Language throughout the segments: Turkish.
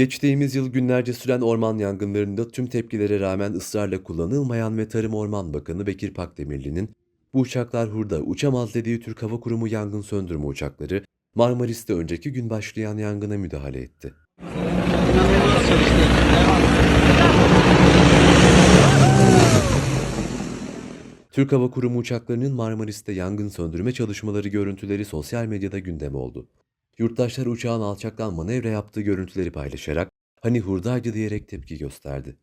Geçtiğimiz yıl günlerce süren orman yangınlarında tüm tepkilere rağmen ısrarla kullanılmayan ve Tarım Orman Bakanı Bekir Pakdemirli'nin bu uçaklar hurda uçamaz dediği Türk Hava Kurumu yangın söndürme uçakları Marmaris'te önceki gün başlayan yangına müdahale etti. Türk Hava Kurumu uçaklarının Marmaris'te yangın söndürme çalışmaları görüntüleri sosyal medyada gündem oldu. Yurttaşlar uçağın alçaktan manevra yaptığı görüntüleri paylaşarak hani hurdaydı diyerek tepki gösterdi.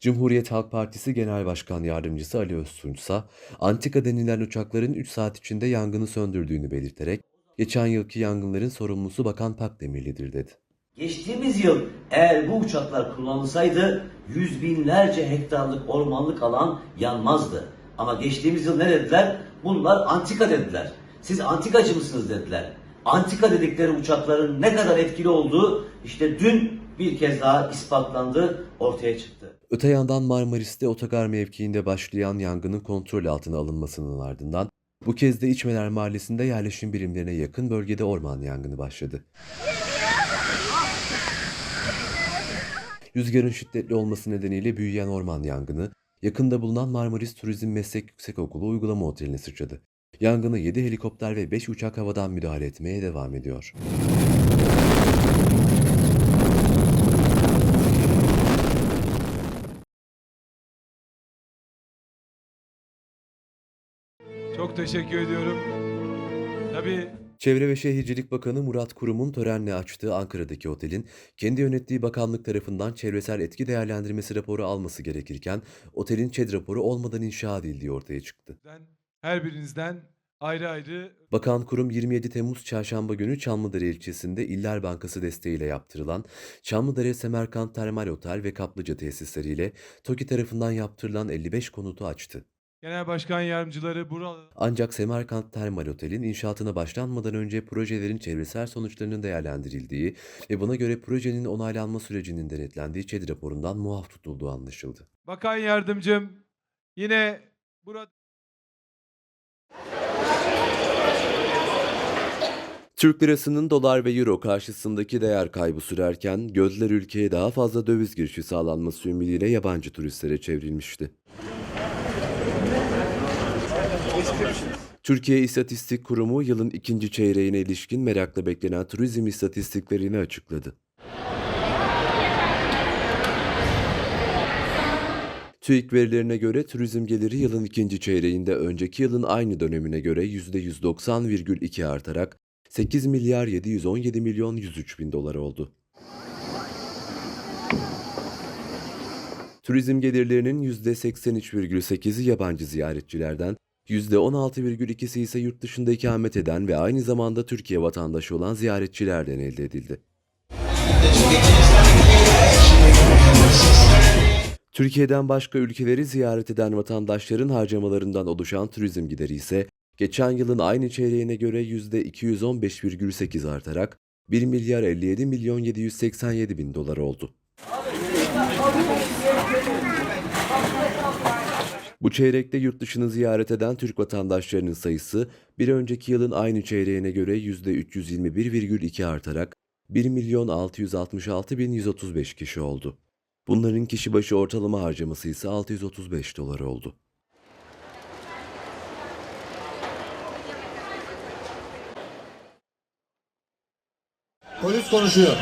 Cumhuriyet Halk Partisi Genel Başkan Yardımcısı Ali Öztunç ise Antika denilen uçakların 3 saat içinde yangını söndürdüğünü belirterek geçen yılki yangınların sorumlusu Bakan Pakdemirli'dir dedi. Geçtiğimiz yıl eğer bu uçaklar kullanılsaydı yüz binlerce hektarlık ormanlık alan yanmazdı. Ama geçtiğimiz yıl ne dediler? Bunlar antika dediler. Siz antikacı mısınız dediler. Antika dedikleri uçakların ne kadar etkili olduğu işte dün bir kez daha ispatlandı, ortaya çıktı. Öte yandan Marmaris'te otogar mevkiinde başlayan yangının kontrol altına alınmasının ardından bu kez de İçmeler Mahallesi'nde yerleşim birimlerine yakın bölgede orman yangını başladı. Rüzgarın şiddetli olması nedeniyle büyüyen orman yangını, yakında bulunan Marmaris Turizm Meslek Yüksekokulu uygulama oteline sıçradı. Yangına 7 helikopter ve 5 uçak havadan müdahale etmeye devam ediyor. Çok teşekkür ediyorum. Tabii Çevre ve Şehircilik Bakanı Murat Kurum'un törenle açtığı Ankara'daki otelin kendi yönettiği bakanlık tarafından çevresel etki değerlendirmesi raporu alması gerekirken otelin ÇED raporu olmadan inşa edildiği ortaya çıktı. her birinizden ayrı ayrı Bakan Kurum 27 Temmuz Çarşamba günü Çamlıdere ilçesinde İller Bankası desteğiyle yaptırılan Çamlıdere Semerkant Termal Otel ve Kaplıca tesisleriyle TOKİ tarafından yaptırılan 55 konutu açtı. Genel başkan yardımcıları buralı Ancak Semerkant Termal Otel'in inşaatına başlanmadan önce projelerin çevresel sonuçlarının değerlendirildiği ve buna göre projenin onaylanma sürecinin denetlendiği ÇED raporundan muaf tutulduğu anlaşıldı. bakan yardımcım yine burada Türk lirasının dolar ve euro karşısındaki değer kaybı sürerken gözler ülkeye daha fazla döviz girişi sağlanması ümidiyle yabancı turistlere çevrilmişti. Türkiye İstatistik Kurumu yılın ikinci çeyreğine ilişkin merakla beklenen turizm istatistiklerini açıkladı. TÜİK verilerine göre turizm geliri yılın ikinci çeyreğinde önceki yılın aynı dönemine göre %190,2 artarak 8 milyar 717 milyon 103 bin dolar oldu. Turizm gelirlerinin %83,8'i yabancı ziyaretçilerden, %16,2'si ise yurt dışında ikamet eden ve aynı zamanda Türkiye vatandaşı olan ziyaretçilerden elde edildi. Türkiye'den başka ülkeleri ziyaret eden vatandaşların harcamalarından oluşan turizm gideri ise geçen yılın aynı çeyreğine göre %215,8 artarak 1 milyar 57 milyon 787 bin dolar oldu. Bu çeyrekte yurt dışını ziyaret eden Türk vatandaşlarının sayısı bir önceki yılın aynı çeyreğine göre %321,2 artarak 1 milyon 666 bin 135 kişi oldu. Bunların kişi başı ortalama harcaması ise 635 dolar oldu. Polis konuşuyor.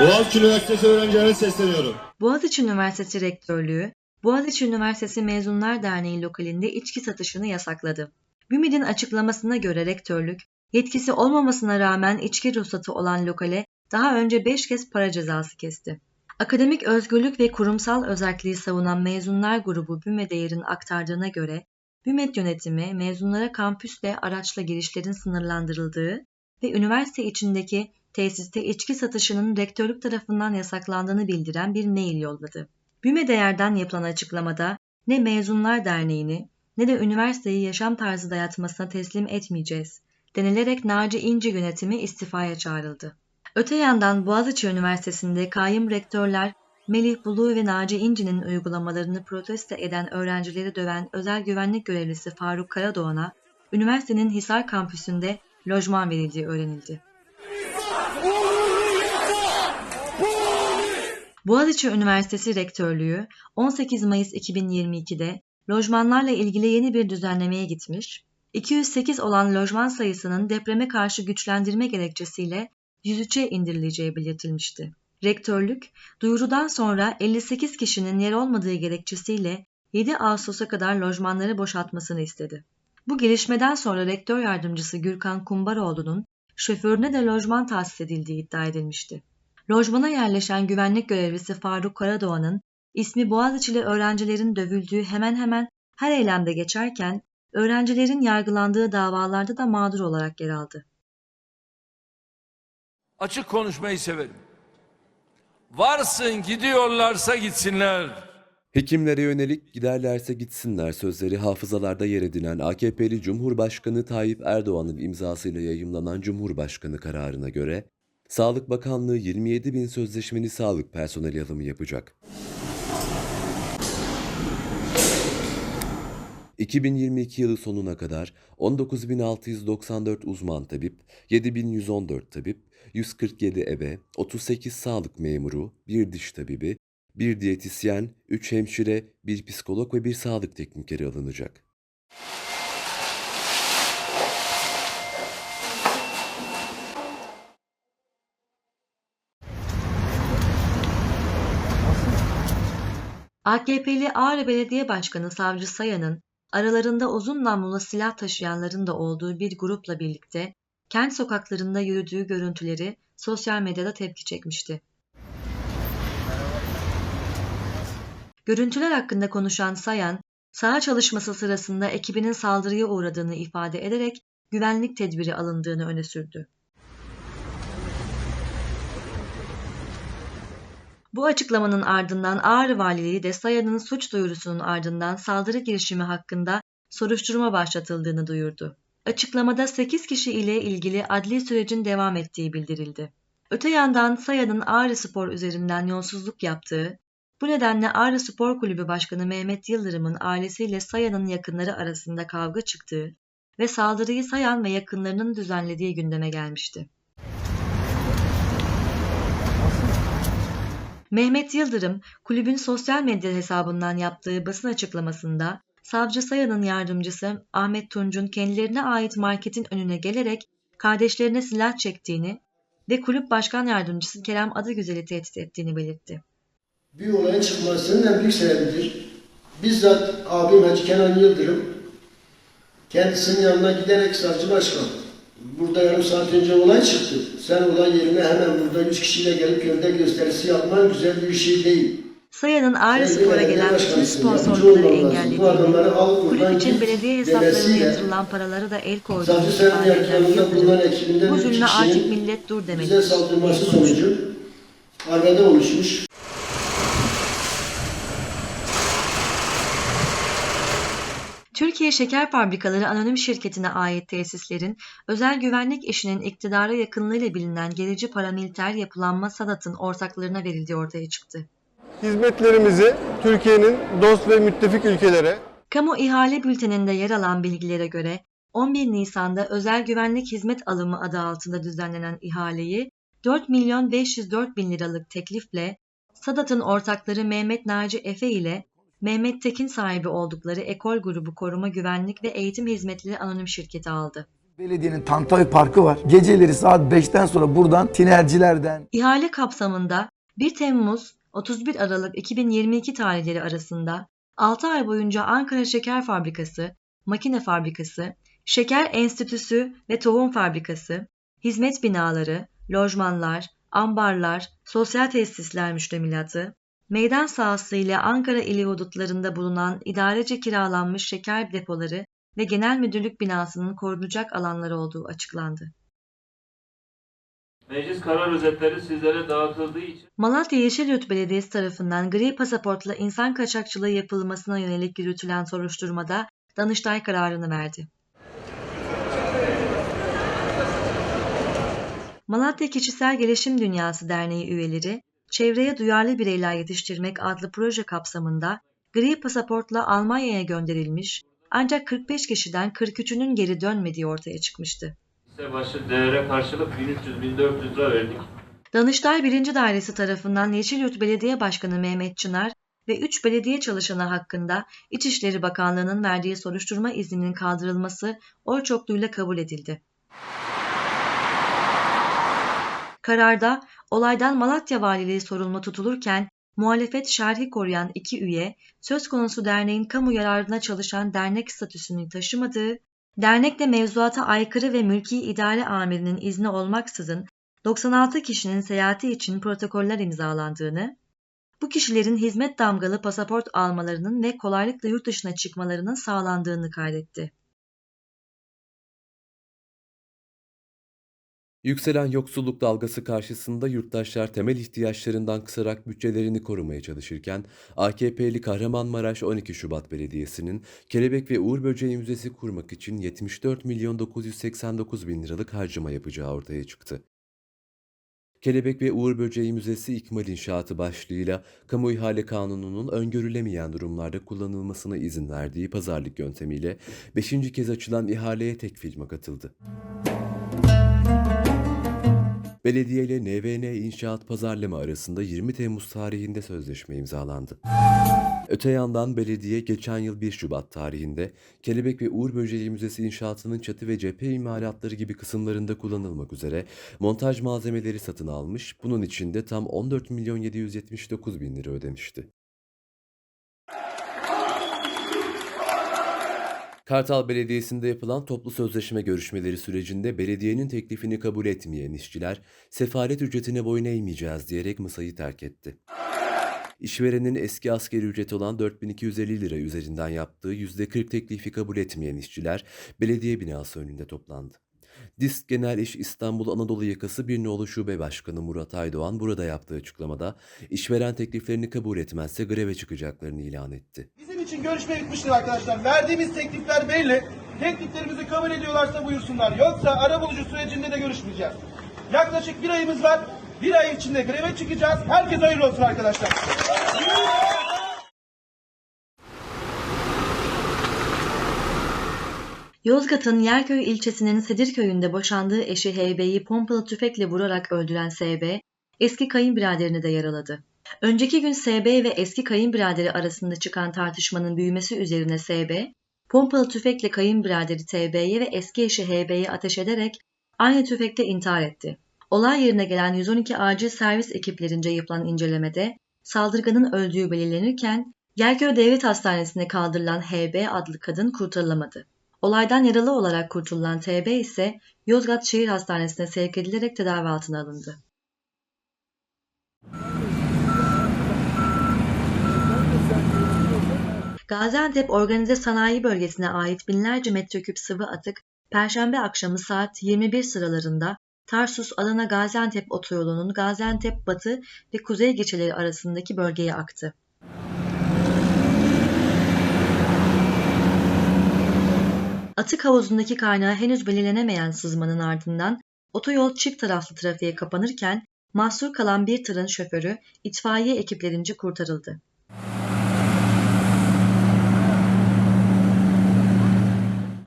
Boğaziçi Üniversitesi öğrencilerine sesleniyorum. Boğaziçi Üniversitesi Rektörlüğü, Boğaziçi Üniversitesi Mezunlar Derneği lokalinde içki satışını yasakladı. BÜMİD'in açıklamasına göre rektörlük, yetkisi olmamasına rağmen içki ruhsatı olan lokale daha önce 5 kez para cezası kesti. Akademik özgürlük ve kurumsal özelliği savunan mezunlar grubu BÜMED Değer'in aktardığına göre, BÜMED yönetimi mezunlara kampüsle araçla girişlerin sınırlandırıldığı ve üniversite içindeki tesiste içki satışının rektörlük tarafından yasaklandığını bildiren bir mail yolladı. Büme Değer'den yapılan açıklamada ne Mezunlar Derneği'ni ne de üniversiteyi yaşam tarzı dayatmasına teslim etmeyeceğiz denilerek Naci İnci yönetimi istifaya çağrıldı. Öte yandan Boğaziçi Üniversitesi'nde kayyum rektörler Melih Bulu ve Naci İnci'nin uygulamalarını protesto eden öğrencileri döven özel güvenlik görevlisi Faruk Karadoğan'a üniversitenin Hisar kampüsünde lojman verildiği öğrenildi. Boğaziçi Üniversitesi Rektörlüğü 18 Mayıs 2022'de lojmanlarla ilgili yeni bir düzenlemeye gitmiş, 208 olan lojman sayısının depreme karşı güçlendirme gerekçesiyle 103'e indirileceği belirtilmişti. Rektörlük, duyurudan sonra 58 kişinin yer olmadığı gerekçesiyle 7 Ağustos'a kadar lojmanları boşaltmasını istedi. Bu gelişmeden sonra rektör yardımcısı Gürkan Kumbaroğlu'nun şoförüne de lojman tahsis edildiği iddia edilmişti. Lojmana yerleşen güvenlik görevlisi Faruk Karadoğan'ın ismi Boğaziçi'li öğrencilerin dövüldüğü hemen hemen her eylemde geçerken öğrencilerin yargılandığı davalarda da mağdur olarak yer aldı. Açık konuşmayı severim. Varsın gidiyorlarsa gitsinler. Hekimlere yönelik giderlerse gitsinler sözleri hafızalarda yer edinen AKP'li Cumhurbaşkanı Tayyip Erdoğan'ın imzasıyla yayımlanan Cumhurbaşkanı kararına göre Sağlık Bakanlığı 27 bin sözleşmeli sağlık personeli alımı yapacak. 2022 yılı sonuna kadar 19.694 uzman tabip, 7.114 tabip, 147 ebe, 38 sağlık memuru, 1 diş tabibi, 1 diyetisyen, 3 hemşire, 1 psikolog ve 1 sağlık teknikeri alınacak. AKP'li Ağrı Belediye Başkanı Savcı Sayan'ın aralarında uzun namlulu silah taşıyanların da olduğu bir grupla birlikte kent sokaklarında yürüdüğü görüntüleri sosyal medyada tepki çekmişti. Görüntüler hakkında konuşan Sayan, saha çalışması sırasında ekibinin saldırıya uğradığını ifade ederek güvenlik tedbiri alındığını öne sürdü. Bu açıklamanın ardından Ağrı Valiliği de Sayan'ın suç duyurusunun ardından saldırı girişimi hakkında soruşturma başlatıldığını duyurdu. Açıklamada 8 kişi ile ilgili adli sürecin devam ettiği bildirildi. Öte yandan Sayan'ın Ağrı Spor üzerinden yolsuzluk yaptığı, bu nedenle Ağrı Spor Kulübü Başkanı Mehmet Yıldırım'ın ailesiyle Sayan'ın yakınları arasında kavga çıktığı ve saldırıyı Sayan ve yakınlarının düzenlediği gündeme gelmişti. Mehmet Yıldırım, kulübün sosyal medya hesabından yaptığı basın açıklamasında, Savcı Sayan'ın yardımcısı Ahmet Tunç'un kendilerine ait marketin önüne gelerek kardeşlerine silah çektiğini ve kulüp başkan yardımcısı Kerem Adıgüzel'i tehdit ettiğini belirtti. bir olayın çıkmasının en büyük sebebidir. Bizzat abim Hacı Kenan Yıldırım kendisinin yanına giderek savcı başkan burada yarım saat önce olay çıktı. Sen olay yerine hemen burada 100 kişiyle gelip gövde gösterisi yapman güzel bir şey değil. Sayan'ın Ağrı Spor'a gelen bütün sponsorlukları engellediğini, kulüp için belediye hesaplarına yatırılan paraları da el koyduğunu ifade eden Yıldırım, bu zulme artık millet dur bize demelidir. saldırması sonucu arbede oluşmuş. Türkiye Şeker Fabrikaları Anonim Şirketi'ne ait tesislerin özel güvenlik işinin iktidara yakınlığıyla bilinen gerici paramiliter yapılanma Sadat'ın ortaklarına verildiği ortaya çıktı. hizmetlerimizi Türkiye'nin dost ve müttefik ülkelere Kamu ihale bülteninde yer alan bilgilere göre 11 Nisan'da özel güvenlik hizmet alımı adı altında düzenlenen ihaleyi 4 milyon 504 bin liralık teklifle Sadat'ın ortakları Mehmet Naci Efe ile Mehmet Tekin sahibi oldukları Ekol Grubu Koruma Güvenlik ve Eğitim Hizmetleri Anonim Şirketi aldı. Belediyenin Tantavi Parkı var. Geceleri saat 5'ten sonra buradan tinercilerden, İhale kapsamında 1 Temmuz 31 Aralık 2022 tarihleri arasında 6 ay boyunca Ankara Şeker Fabrikası, Makine Fabrikası, Şeker Enstitüsü ve Tohum Fabrikası, hizmet binaları, lojmanlar, ambarlar, sosyal tesisler müştemilatı, meydan sahası ile Ankara ili hudutlarında bulunan idarece kiralanmış şeker depoları ve genel müdürlük binasının korunacak alanları olduğu açıklandı. Meclis karar özetleri sizlere dağıtıldığı için Malatya Yeşilyurt Belediyesi tarafından gri pasaportla insan kaçakçılığı yapılmasına yönelik yürütülen soruşturmada Danıştay kararını verdi. Malatya Kişisel Gelişim Dünyası Derneği üyeleri, Çevreye Duyarlı Bireyler Yetiştirmek adlı proje kapsamında gri pasaportla Almanya'ya gönderilmiş ancak 45 kişiden 43'ünün geri dönmediği ortaya çıkmıştı. Başı değere karşılık 1300-1400 lira verdik. Danıştay 1. Dairesi tarafından Yeşilyurt Belediye Başkanı Mehmet Çınar ve 3 belediye çalışanı hakkında İçişleri Bakanlığı'nın verdiği soruşturma izninin kaldırılması oy çokluğuyla kabul edildi. Kararda olaydan Malatya Valiliği sorumlu tutulurken muhalefet şerhi koruyan iki üye söz konusu derneğin kamu yararına çalışan dernek statüsünü taşımadığı, dernekle mevzuata aykırı ve mülki idare amirinin izni olmaksızın 96 kişinin seyahati için protokoller imzalandığını, bu kişilerin hizmet damgalı pasaport almalarının ve kolaylıkla yurt dışına çıkmalarının sağlandığını kaydetti. Yükselen yoksulluk dalgası karşısında yurttaşlar temel ihtiyaçlarından kısarak bütçelerini korumaya çalışırken AKP'li Kahramanmaraş 12 Şubat Belediyesi'nin Kelebek ve Uğur Böceği Müzesi kurmak için 74 milyon 989 bin liralık harcama yapacağı ortaya çıktı. Kelebek ve Uğur Böceği Müzesi İkmal İnşaatı başlığıyla Kamu İhale Kanunu'nun öngörülemeyen durumlarda kullanılmasına izin verdiği pazarlık yöntemiyle 5. kez açılan ihaleye tek firma katıldı. Belediye ile NVN İnşaat Pazarlama arasında 20 Temmuz tarihinde sözleşme imzalandı. Öte yandan belediye geçen yıl 1 Şubat tarihinde Kelebek ve Uğur Böceği Müzesi inşaatının çatı ve cephe imalatları gibi kısımlarında kullanılmak üzere montaj malzemeleri satın almış, bunun için de tam 14 milyon 779 bin lira ödemişti. Kartal Belediyesi'nde yapılan toplu sözleşme görüşmeleri sürecinde belediyenin teklifini kabul etmeyen işçiler, sefaret ücretine boyun eğmeyeceğiz diyerek masayı terk etti. İşverenin eski asgari ücreti olan 4250 lira üzerinden yaptığı %40 teklifi kabul etmeyen işçiler belediye binası önünde toplandı. Disk Genel İş İstanbul Anadolu Yakası Bir Nolu Şube Başkanı Murat Aydoğan burada yaptığı açıklamada işveren tekliflerini kabul etmezse greve çıkacaklarını ilan etti. Bizim için görüşme bitmiştir arkadaşlar. Verdiğimiz teklifler belli. Tekliflerimizi kabul ediyorlarsa buyursunlar. Yoksa arabulucu sürecinde de görüşmeyeceğiz. Yaklaşık bir ayımız var. Bir ay içinde greve çıkacağız. Herkes hayırlı olsun arkadaşlar. Yozgat'ın Yerköy ilçesinin Sedirköy'ünde boşandığı eşi HB'yi pompalı tüfekle vurarak öldüren SB, eski kayınbiraderini de yaraladı. Önceki gün SB ve eski kayınbiraderi arasında çıkan tartışmanın büyümesi üzerine SB, pompalı tüfekle kayınbiraderi TB'ye ve eski eşi HB'ye ateş ederek aynı tüfekte intihar etti. Olay yerine gelen 112 acil servis ekiplerince yapılan incelemede saldırganın öldüğü belirlenirken Yerköy Devlet Hastanesi'ne kaldırılan HB adlı kadın kurtarılamadı. Olaydan yaralı olarak kurtulan TB ise Yozgat Şehir Hastanesi'ne sevk edilerek tedavi altına alındı. Gaziantep Organize Sanayi Bölgesi'ne ait binlerce metreküp sıvı atık Perşembe akşamı saat 21 sıralarında Tarsus Adana Gaziantep otoyolunun Gaziantep Batı ve Kuzey geçeleri arasındaki bölgeye aktı. Atık havuzundaki kaynağı henüz belirlenemeyen sızmanın ardından otoyol çift taraflı trafiğe kapanırken mahsur kalan bir tırın şoförü itfaiye ekiplerince kurtarıldı.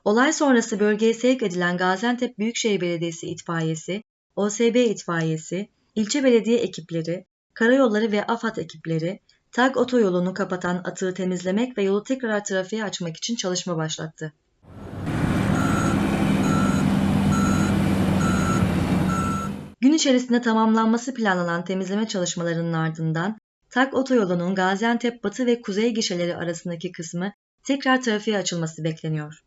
Olay sonrası bölgeye sevk edilen Gaziantep Büyükşehir Belediyesi itfaiyesi, OSB itfaiyesi, ilçe belediye ekipleri, karayolları ve AFAD ekipleri, TAG otoyolunu kapatan atığı temizlemek ve yolu tekrar trafiğe açmak için çalışma başlattı. Gün içerisinde tamamlanması planlanan temizleme çalışmalarının ardından TAG otoyolunun Gaziantep Batı ve Kuzey gişeleri arasındaki kısmı tekrar trafiğe açılması bekleniyor.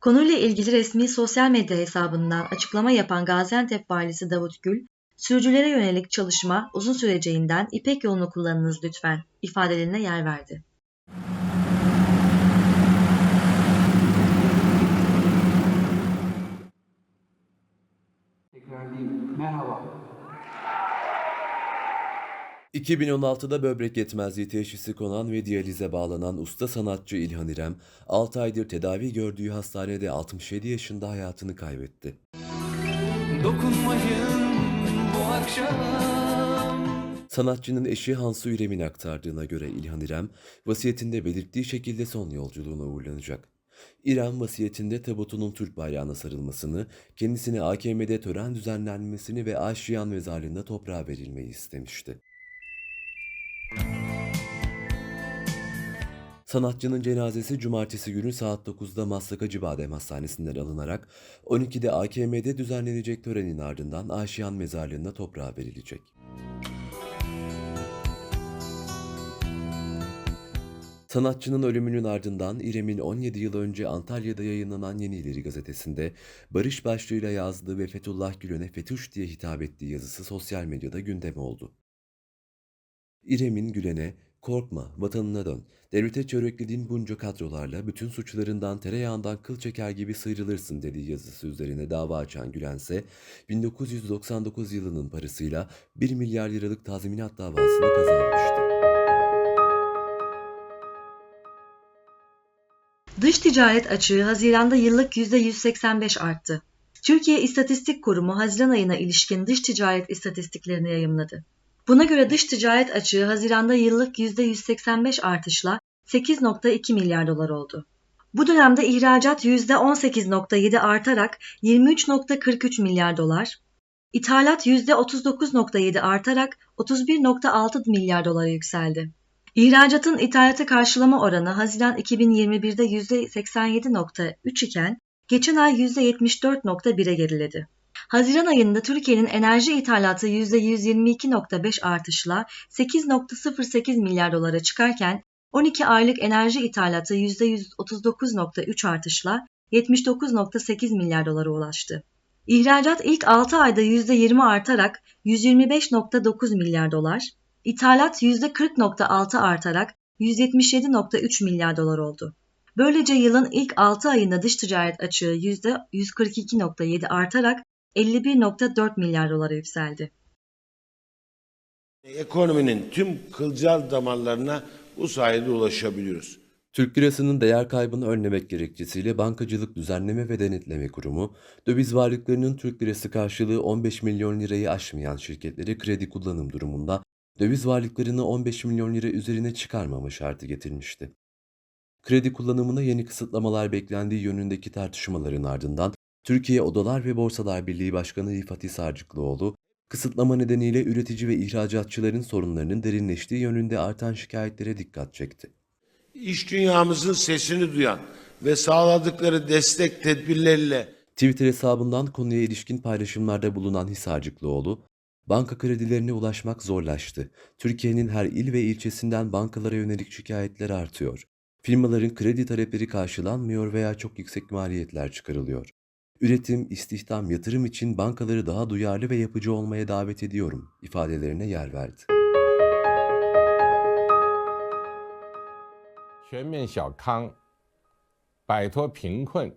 Konuyla ilgili resmi sosyal medya hesabından açıklama yapan Gaziantep Valisi Davut Gül, sürücülere yönelik çalışma uzun süreceğinden İpek yolunu kullanınız lütfen ifadelerine yer verdi. Merhaba. 2016'da böbrek yetmezliği teşhisi konan ve diyalize bağlanan usta sanatçı İlhan İrem, 6 aydır tedavi gördüğü hastanede 67 yaşında hayatını kaybetti. Dokunmayın bu akşam. Sanatçının eşi Hansu İrem'in aktardığına göre İlhan İrem, vasiyetinde belirttiği şekilde son yolculuğuna uğurlanacak. İran vasiyetinde tabutunun Türk bayrağına sarılmasını, kendisine AKM'de tören düzenlenmesini ve Aşiyan mezarlığında toprağa verilmeyi istemişti. Sanatçının cenazesi cumartesi günü saat 9'da Maslak Acıbadem Hastanesi'nden alınarak 12'de AKM'de düzenlenecek törenin ardından Aşiyan mezarlığında toprağa verilecek. Sanatçının ölümünün ardından İrem'in 17 yıl önce Antalya'da yayınlanan Yeni İleri gazetesinde barış başlığıyla yazdığı ve Fethullah Gülen'e Fetüş diye hitap ettiği yazısı sosyal medyada gündem oldu. İrem'in Gülen'e korkma vatanına dön, devlete çöreklediğin bunca kadrolarla bütün suçlarından tereyağından kıl çeker gibi sıyrılırsın dediği yazısı üzerine dava açan Gülen ise 1999 yılının parasıyla 1 milyar liralık tazminat davasını kazanmıştı. Dış ticaret açığı Haziran'da yıllık %185 arttı. Türkiye İstatistik Kurumu Haziran ayına ilişkin dış ticaret istatistiklerini yayımladı. Buna göre dış ticaret açığı Haziran'da yıllık %185 artışla 8.2 milyar dolar oldu. Bu dönemde ihracat %18.7 artarak 23.43 milyar dolar, ithalat %39.7 artarak 31.6 milyar dolara yükseldi. İhracatın ithalatı karşılama oranı Haziran 2021'de %87.3 iken geçen ay %74.1'e geriledi. Haziran ayında Türkiye'nin enerji ithalatı %122.5 artışla 8.08 milyar dolara çıkarken 12 aylık enerji ithalatı %139.3 artışla 79.8 milyar dolara ulaştı. İhracat ilk 6 ayda %20 artarak 125.9 milyar dolar, İthalat %40.6 artarak 177.3 milyar dolar oldu. Böylece yılın ilk 6 ayında dış ticaret açığı %142.7 artarak 51.4 milyar dolara yükseldi. Ekonominin tüm kılcal damarlarına bu sayede ulaşabiliyoruz. Türk lirasının değer kaybını önlemek gerekçesiyle Bankacılık Düzenleme ve Denetleme Kurumu, döviz varlıklarının Türk lirası karşılığı 15 milyon lirayı aşmayan şirketlere kredi kullanım durumunda döviz varlıklarını 15 milyon lira üzerine çıkarmama şartı getirmişti. Kredi kullanımına yeni kısıtlamalar beklendiği yönündeki tartışmaların ardından Türkiye Odalar ve Borsalar Birliği Başkanı İfatih Sarcıklıoğlu, kısıtlama nedeniyle üretici ve ihracatçıların sorunlarının derinleştiği yönünde artan şikayetlere dikkat çekti. İş dünyamızın sesini duyan ve sağladıkları destek tedbirleriyle Twitter hesabından konuya ilişkin paylaşımlarda bulunan Hisarcıklıoğlu, banka kredilerine ulaşmak zorlaştı. Türkiye'nin her il ve ilçesinden bankalara yönelik şikayetler artıyor. Firmaların kredi talepleri karşılanmıyor veya çok yüksek maliyetler çıkarılıyor. Üretim, istihdam, yatırım için bankaları daha duyarlı ve yapıcı olmaya davet ediyorum ifadelerine yer verdi. 全面小康，摆脱贫困，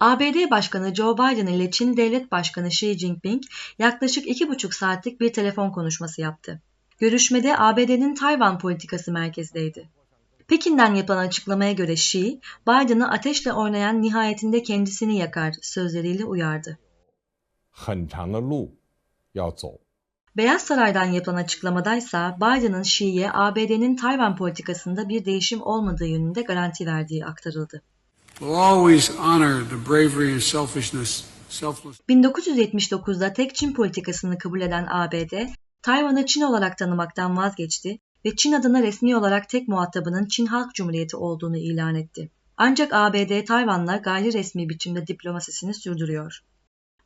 ABD Başkanı Joe Biden ile Çin Devlet Başkanı Xi Jinping yaklaşık 2,5 saatlik bir telefon konuşması yaptı. Görüşmede ABD'nin Tayvan politikası merkezdeydi. Pekin'den yapılan açıklamaya göre Xi, Biden'ı ateşle oynayan nihayetinde kendisini yakar sözleriyle uyardı. Beyaz Saray'dan yapılan açıklamadaysa Biden'ın Xi'ye ABD'nin Tayvan politikasında bir değişim olmadığı yönünde garanti verdiği aktarıldı. We'll always honor the bravery and selfishness, selfless 1979'da tek Çin politikasını kabul eden ABD, Tayvan'ı Çin olarak tanımaktan vazgeçti ve Çin adına resmi olarak tek muhatabının Çin Halk Cumhuriyeti olduğunu ilan etti. Ancak ABD Tayvan'la gayri resmi biçimde diplomasisini sürdürüyor.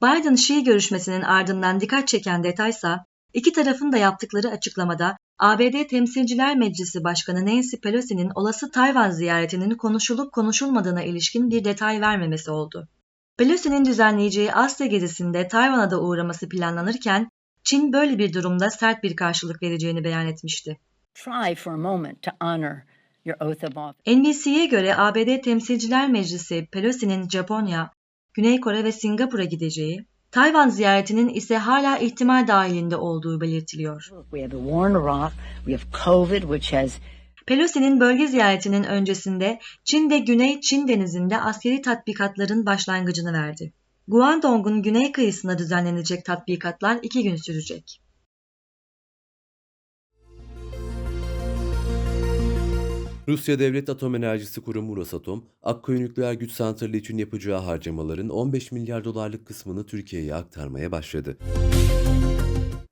Biden-Xi görüşmesinin ardından dikkat çeken detaysa, iki tarafın da yaptıkları açıklamada ABD Temsilciler Meclisi Başkanı Nancy Pelosi'nin olası Tayvan ziyaretinin konuşulup konuşulmadığına ilişkin bir detay vermemesi oldu. Pelosi'nin düzenleyeceği Asya gezisinde Tayvan'a da uğraması planlanırken Çin böyle bir durumda sert bir karşılık vereceğini beyan etmişti. NBC'ye göre ABD Temsilciler Meclisi Pelosi'nin Japonya, Güney Kore ve Singapur'a gideceği, Tayvan ziyaretinin ise hala ihtimal dahilinde olduğu belirtiliyor. Pelosi'nin bölge ziyaretinin öncesinde Çin'de Güney Çin denizinde askeri tatbikatların başlangıcını verdi. Guangdong'un güney kıyısında düzenlenecek tatbikatlar iki gün sürecek. Rusya Devlet Atom Enerjisi Kurumu Rosatom, Akkuyu Nükleer Güç Santrali için yapacağı harcamaların 15 milyar dolarlık kısmını Türkiye'ye aktarmaya başladı.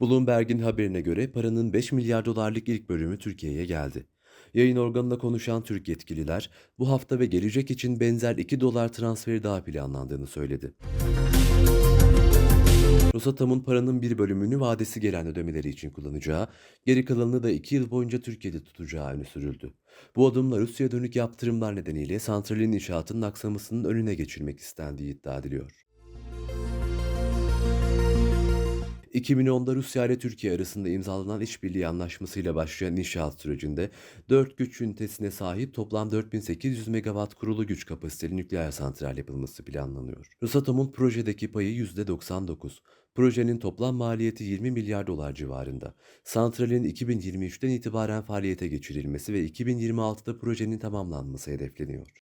Bloomberg'in haberine göre paranın 5 milyar dolarlık ilk bölümü Türkiye'ye geldi. Yayın organında konuşan Türk yetkililer, bu hafta ve gelecek için benzer 2 dolar transferi daha planlandığını söyledi. Rosatom'un paranın bir bölümünü vadesi gelen ödemeleri için kullanacağı, geri kalanını da 2 yıl boyunca Türkiye'de tutacağı öne sürüldü. Bu adımla Rusya'ya dönük yaptırımlar nedeniyle santralin inşaatının aksamasının önüne geçilmek istendiği iddia ediliyor. 2010'da Rusya ile Türkiye arasında imzalanan işbirliği anlaşmasıyla başlayan inşaat sürecinde 4 güç ünitesine sahip toplam 4800 megawatt kurulu güç kapasiteli nükleer santral yapılması planlanıyor. Rosatom'un projedeki payı %99. Projenin toplam maliyeti 20 milyar dolar civarında. Santralin 2023'ten itibaren faaliyete geçirilmesi ve 2026'da projenin tamamlanması hedefleniyor.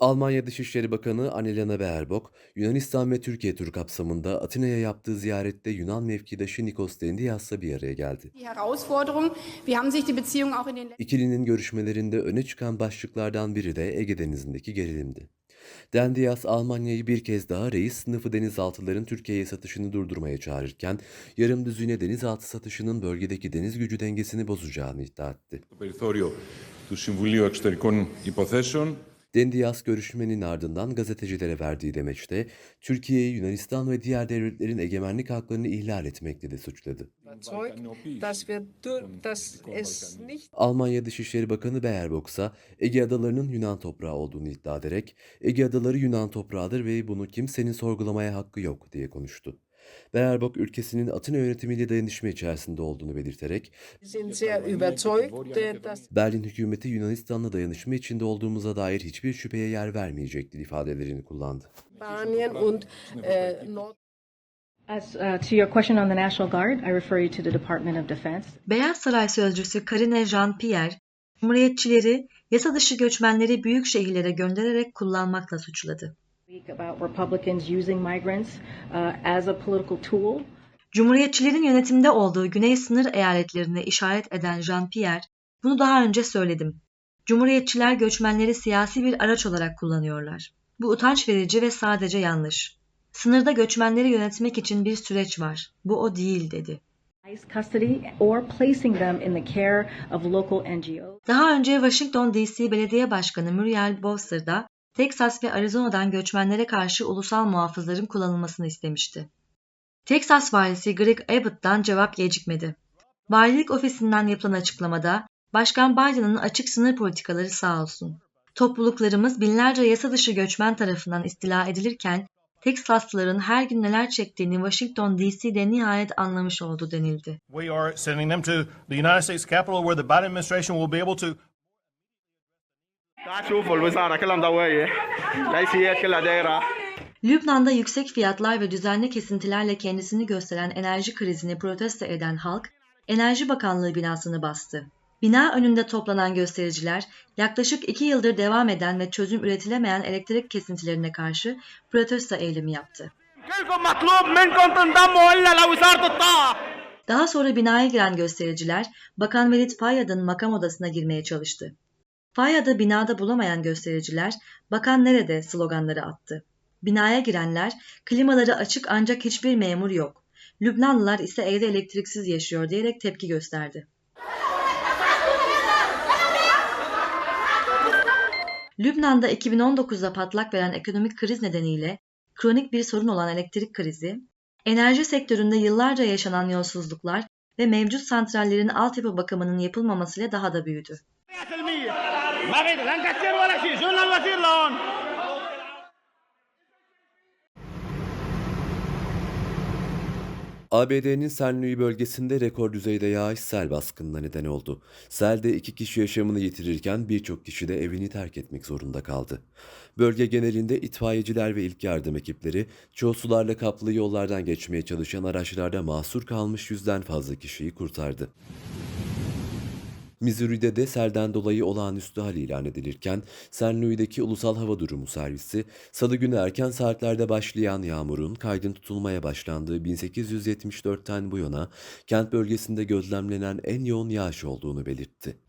Almanya Dışişleri Bakanı Annalena Baerbock, Yunanistan ve Türkiye turu kapsamında Atina'ya yaptığı ziyarette Yunan mevkidaşı Nikos Dendias'la bir araya geldi. Die Herausforderung, wie haben sich die Beziehungen auch in den İkilinin görüşmelerinde öne çıkan başlıklardan biri de Ege Denizi'ndeki gerilimdi. Dendias, Almanya'yı bir kez daha reis sınıfı denizaltıların Türkiye'ye satışını durdurmaya çağırırken, yarım düzine denizaltı satışının bölgedeki deniz gücü dengesini bozacağını iddia etti. Dendias görüşmenin ardından gazetecilere verdiği demeçte Türkiye'yi Yunanistan ve diğer devletlerin egemenlik haklarını ihlal etmekle de suçladı. Almanya Dışişleri Bakanı Baerbock'sa Ege Adaları'nın Yunan toprağı olduğunu iddia ederek Ege Adaları Yunan toprağıdır ve bunu kimsenin sorgulamaya hakkı yok diye konuştu. Baerbock ülkesinin Atina yönetimiyle dayanışma içerisinde olduğunu belirterek, Berlin hükümeti Yunanistan'la dayanışma içinde olduğumuza dair hiçbir şüpheye yer vermeyecektir ifadelerini kullandı. As uh, to your question on the National Guard, I refer you to the Department of Defense. Beyaz Saray sözcüsü Karine Jean-Pierre, Cumhuriyetçileri yasa dışı göçmenleri büyük şehirlere göndererek kullanmakla suçladı. Speak about Republicans using migrants uh, as a political tool. Cumhuriyetçilerin yönetimde olduğu güney sınır eyaletlerine işaret eden Jean-Pierre, bunu daha önce söyledim. Cumhuriyetçiler göçmenleri siyasi bir araç olarak kullanıyorlar. Bu utanç verici ve sadece yanlış. Sınırda göçmenleri yönetmek için bir süreç var. Bu o değil dedi. ICE custody or placing them in the care of local NGOs. Daha önce Washington DC Belediye Başkanı Muriel Bowser da Texas ve Arizona'dan göçmenlere karşı ulusal muhafızların kullanılmasını istemişti. Texas valisi Greg Abbott'tan cevap gecikmedi. Valilik ofisinden yapılan açıklamada Başkan Biden'ın açık sınır politikaları sağ olsun. Topluluklarımız binlerce yasa dışı göçmen tarafından istila edilirken Teksaslıların her gün neler çektiğini Washington DC'de nihayet anlamış oldu denildi. We are sending them to the United States Capitol where the Biden administration will be able to Lübnan'da yüksek fiyatlar ve düzenli kesintilerle kendisini gösteren enerji krizini protesto eden halk, Enerji Bakanlığı binasını bastı. Bina önünde toplanan göstericiler, yaklaşık iki yıldır devam eden ve çözüm üretilemeyen elektrik kesintilerine karşı protesto eylemi yaptı. Daha sonra binaya giren göstericiler, Bakan Velit Fayyad'ın makam odasına girmeye çalıştı. Fayyad'ı binada bulamayan göstericiler, Bakan nerede sloganları attı. Binaya girenler, klimaları açık ancak hiçbir memur yok. Lübnanlılar ise evde elektriksiz yaşıyor diyerek tepki gösterdi. Lübnan'da 2019'da patlak veren ekonomik kriz nedeniyle kronik bir sorun olan elektrik krizi, enerji sektöründe yıllarca yaşanan yolsuzluklar ve mevcut santrallerin altyapı bakımının yapılmamasıyla daha da büyüdü. ABD'nin San bölgesinde rekor düzeyde yağış sel baskınına neden oldu. Selde iki kişi yaşamını yitirirken birçok kişi de evini terk etmek zorunda kaldı. Bölge genelinde itfaiyeciler ve ilk yardım ekipleri çoğu sularla kaplı yollardan geçmeye çalışan araçlarda mahsur kalmış yüzden fazla kişiyi kurtardı. Missouri'de de selden dolayı olağanüstü hal ilan edilirken St. Louis'deki Ulusal Hava Durumu Servisi, salı günü erken saatlerde başlayan yağmurun kaydın tutulmaya başlandığı 1874'ten bu yana kent bölgesinde gözlemlenen en yoğun yağış olduğunu belirtti.